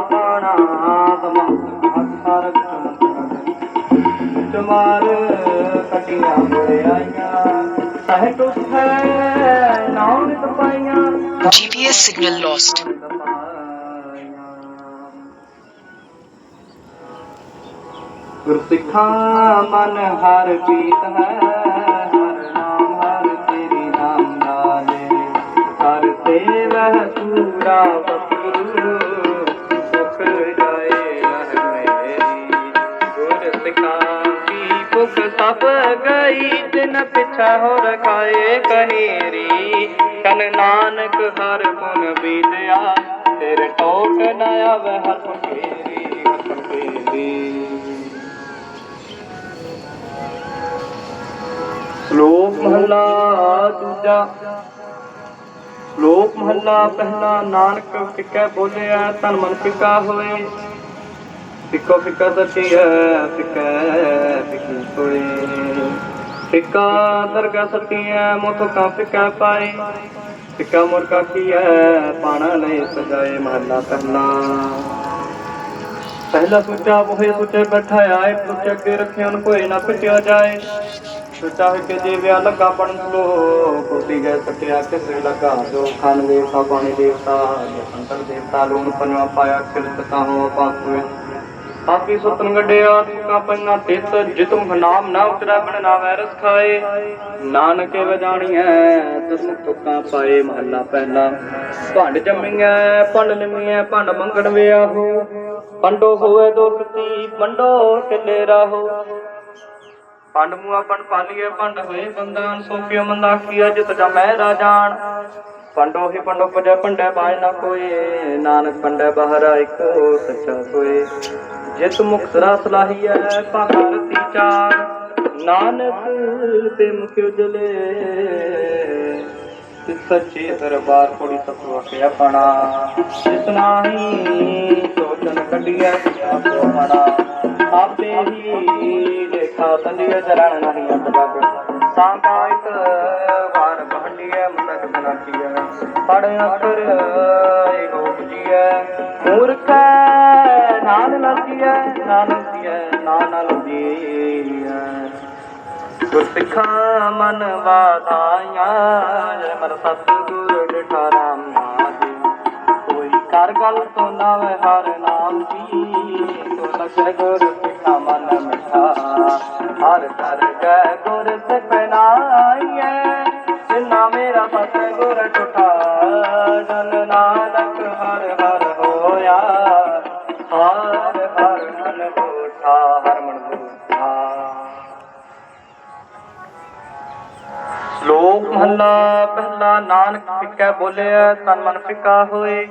ਪਾਣਾ ਦਮੰਤ ਹੱਥਾਰ ਤੁਮਾਰ ਕਟੀਆਂ ਮੁੜਾਈਆਂ ਸਹਿ ਤੁਠੈ ਨਾਮ ਤਪਾਈਆਂ GPS signal lost. ਗੁਰਸਿੱਖਾਂ ਮਨ ਹਰ ਪੀਤ ਹੈ ਹਰ ਨਾਮ ਹਰ ਤੇਰੀ ਨਾਮ ਨਾਲੇ। ਹਰ ਸੇਵਹ ਪੂਰਾ ਪਿਛਾ ਹੋ ਰਖਾਏ ਕਹੀਰੀ। ਕਨ ਨਾਨਕ ਹਰ ਗੁਣ ਬੀਤਿਆ ਤੇਰੇ ਟੋਕ ਨ ਆਵੇ ਹੱਥ ਫੇਰੀ ਹੱਥ ਫੇਰੀ। ਸ਼ਲੋਕ ਮਹਲਾ ਦੂਜਾ। ਸ਼ਲੋਕ ਮਹਲਾ ਪਹਿਲਾ, ਨਾਨਕ ਫਿੱਕਾ ਬੋਲਿਆ ਤਨ ਮਨ ਫਿੱਕਾ ਹੋਏ। ਫਿੱਕੋ ਫਿੱਕਾ ਸੱਚੀਐ, ਫਿੱਕਾ ਫਿੱਕੀ ਹੋਏ ਫਿੱਕਾ ਦਰਗਾ ਸੱਚੀਐ ਮੁਖ ਕਾ ਫਿੱਕਾ ਪਾਏ। ਫਿੱਕਾ ਮੁਰਕਾ ਕੀਐ ਪਾਣਾ ਨਹੀਂ ਸਜਾਏ ਮਹਲਾ ਪਹਿਲਾ ਪਹਿਲਾ ਸੋਚਾ ਬੋਏ ਸੋਚੇ ਬੈਠਾ ਆਏ, ਸੋਚੇ ਅੱਗੇ ਰੱਖਿਆ ਨੂੰ ਕੋਈ ਨਾ ਪਿਟਿਆ ਜਾਏ। ਸੁੱਚਾ ਹੈ ਕਿ ਜੇ ਵਿਆਹ ਲੱਗਾ ਪੜਨ ਲੋ ਕੋਟੀ ਗਏ ਸਕਿਆ ਕਿਸੇ ਲੱਗਾ ਜੋ ਖਾਨ ਦੇਵਤਾ ਪਾਣੀ ਦੇਵਤਾ ਅੰਤਰ ਦੇਵਤਾ, ਲੂਣ ਪਨਵਾ ਪਾਇਆ, ਕਿਰਤ ਕਾਹੋ ਪਾਸਵੇ ਆਪੀ ਸੁਤਨ ਗੱਡਿਆ ਤੁਕਾ ਪੰਨਾ ਤਿਤ ਜਿਤੁਮ ਨਾਮ ਨਾ ਉਤਰਾ ਬਣ ਨਾ ਵੈਰਸ ਖਾਏ। ਨਾਨਕ ਵਜਾਣੀਐ ਤੁਮ ਤੁਕਾ ਪਾਏ ਮਹੱਲਾ ਪਹਿਲਾ। ਭੰਡ ਜੰਮੀਐ, ਭੰਡ ਨਿਮੀਐ, ਭੰਡ ਮੰਗਣ ਵਿਆਹੋ। ਪੰਡੋ ਹੋਏ ਦੋਸਤੀ ਪੰਡੋ ਕਿਲੇ ਰਾਹੋ। ਪੰਡ ਮੂਆ ਪੰਡ ਪਾਲੀਏ ਪੰਡ ਹੋਏ ਬੰਦਾਨ ਸੋਪਿਓ ਮੰਦਾ ਕੀਆ, ਜਿਤ ਜਾ ਮੈਂ ਰਾਜਾਨ ਪੰਡੋ ਹੀ ਪੰਡੋ ਪਜੈ ਪੰਡੈ ਬਾਜ ਨਾ ਕੋਈ ਨਾਨਕ ਪੰਡੈ ਬਹਰਾ ਇੱਕੋ, ਸੱਚਾ ਸੋਏ। ਜਿਤ ਮੁਖ ਸਰਾ ਸਲਾਹੀਐ ਭਾਗਾ ਰਤੀ ਚਾਰ ਨਾਨਕ ਤੇ ਮੁਖ ਉਜਲੇ। ਤਿਸ ਸੱਚੇ ਦਰਬਾਰ ਕੋੜੀ ਸਤਵਾ ਕੇ ਆਪਣਾ ਜਿਸ ਨਾਹੀ ਸੋਚਨ ਕੱਢੀਐ ਆਪੋ ਮਣਾ। ਆਪੇ ਹੀ ਦੇਖਾ ਸੰਜੀਵ ਚਰਨ ਨਹੀਂ ਅੰਤ ਜਗ ਸਾਕਾਇਤ ਵਾਰ ਬਹੰਡੀਐ ਮਨਕ ਬਨਾਟੀਐ ਪੜ ਅੱਖਰ ਏਕੋ ਬੁਝੀਐ ਮੂਰਖ ਨਾਨਕੀਐ ਨਾਨ ਗੁਰਸਿੱਖਾਂ ਮਨ ਵਾਧਾਈਆਂ, ਜੈ ਮਰ ਸਤਿਗੁਰ ਡਿਠਾ ਰਾਮ ਨਾਮ ਕੋਈ ਕਰ ਗਲ ਤੋਂ ਨਵ ਹਰ ਨਾਮ ਦੀ ਸੋ ਲਗੈ ਗੁਰ ਸਿੱਖਾ ਮਨ ਮਿਠਾ ਹਰ ਕਰ ਗੈ ਸ਼ਲੋਕ ਮਹਲਾ ਪਹਿਲਾ ਨਾਨਕ ਫਿੱਕਾ ਬੋਲਿਆ ਤਨ ਮਨ ਫਿੱਕਾ ਹੋਏ।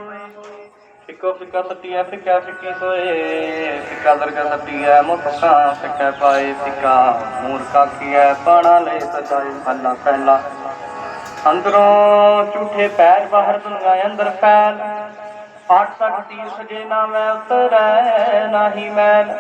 ਫਿੱਕੋ ਫਿੱਕਾ ਸੱਟੀਐ ਫਿੱਕਾ ਫਿੱਕੀ ਸੋਏ। ਫਿੱਕਾ ਦਰਗਾ ਸੱਟੀਐ ਮੁਸਕਾ ਫਿੱਕਾ ਪਾਏ ਫਿੱਕਾ ਮੂਰਖਾ ਕੀਐ ਪਾਣਾ ਲੈ ਸਜਾਏ ਮਹਲਾ ਪਹਿਲਾ। ਅੰਦਰੋਂ ਝੂਠੇ ਪੈਰ ਬਾਹਰ ਦੁਨੀਆ ਅੰਦਰ ਫੈਲ। ਆਠ ਸੱਠ ਤੀਰ ਸਜੇ ਨਾ ਮੈਂ ਉਤਰੈ ਨਾਹੀ ਮੈਲ।